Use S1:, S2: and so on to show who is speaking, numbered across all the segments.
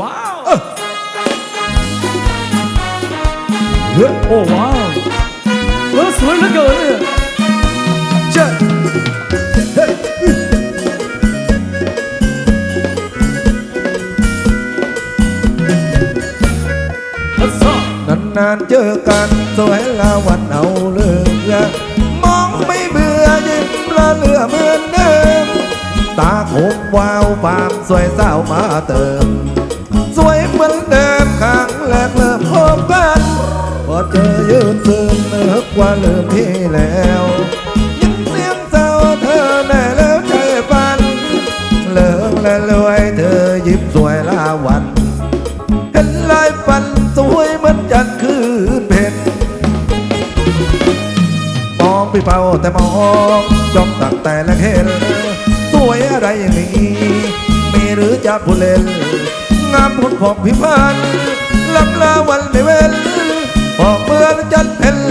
S1: ว้าว
S2: เฮ้ย
S1: โอ้ว้าวเออสวยเหลือเกินเนี่ย
S2: เจ้าเฮ้ย
S1: อัส
S2: แรกเริ่มพบกันพอเจอยืนซึมนึกว่าลืมพี่แล้วยินเสียงเศร้าเธอแน่แล้วใจฝันเลิกและรวยเธอยิ้มสวยลาวัน เห็นลายฟันสวยเหมือนจันทร์คืนเพ็ญมองพี่เป่าแต่มองจ้องตั้งแต่แรกเห็นสวยอะไรอย่างนี้มีหรือจะผู้เล่นงามพุทธของพี่พันธ์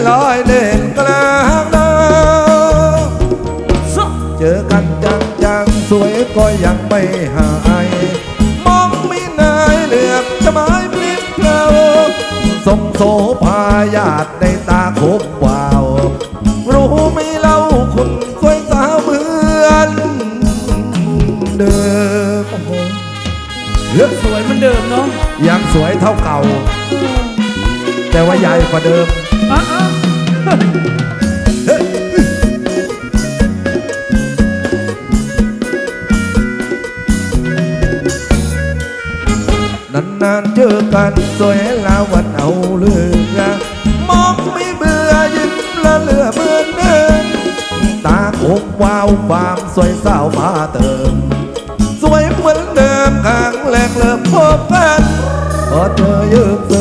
S2: ลอยเด่นกลางน้ำ
S1: ซะ
S2: เจอกันจังจังๆสวยก็ยังไม่หายมองไม่นายเหลือกจะไม้ปลิบเราทรงโสภายาดในตาคบวาว รู้ไหม่เล่าคุณสวยสาวเหมือนเดิมโอ้โหเลือก
S1: สวยเหมือนเดิมเนาะ
S2: ยังสวยเท่าเก่า แต่ว่าใหญ่กว่าเดิม
S1: อะอะ
S2: นานๆเจอกันสวยลาวันเอาเลือกมองไม่เบื่อยิ้มละเหลือเหมือนเดิมตาคมวาวความสวยสาวมาเติม สวยเหมือนเดิมครั้งแรกเริ่มพบกันพอเจอยืมซึมนึ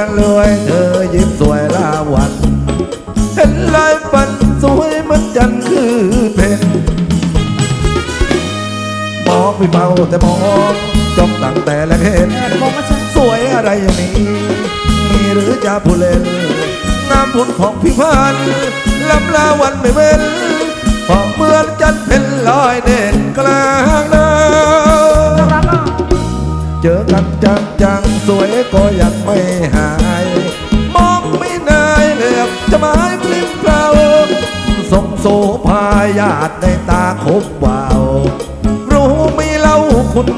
S2: ลิกแล้วรวยเธอยิ้มสวยลาวัน เห็นลายฟันสวยเหมือนจันคือเพชรมองไม่เบาแต่มองจ้องตั้งแต่แรกเห็น
S1: แอบมองมาฉัน
S2: สวยอะไรอย่างนี้มีหรือจะผู้เล่นงามพุนของพี่พันธ์ลำลาวันไม่เว้นพอเมือนจันเพ็ญลอยเด่นกลางน้
S1: รักอะำ
S2: เจอกันจังจัง วยก็ยังไม่หาย มองไม่นายเหลือบจะหมายพลิมเปล่าส่งโสภายาดในตาคบวาว รู้ไม่เล่าคุณ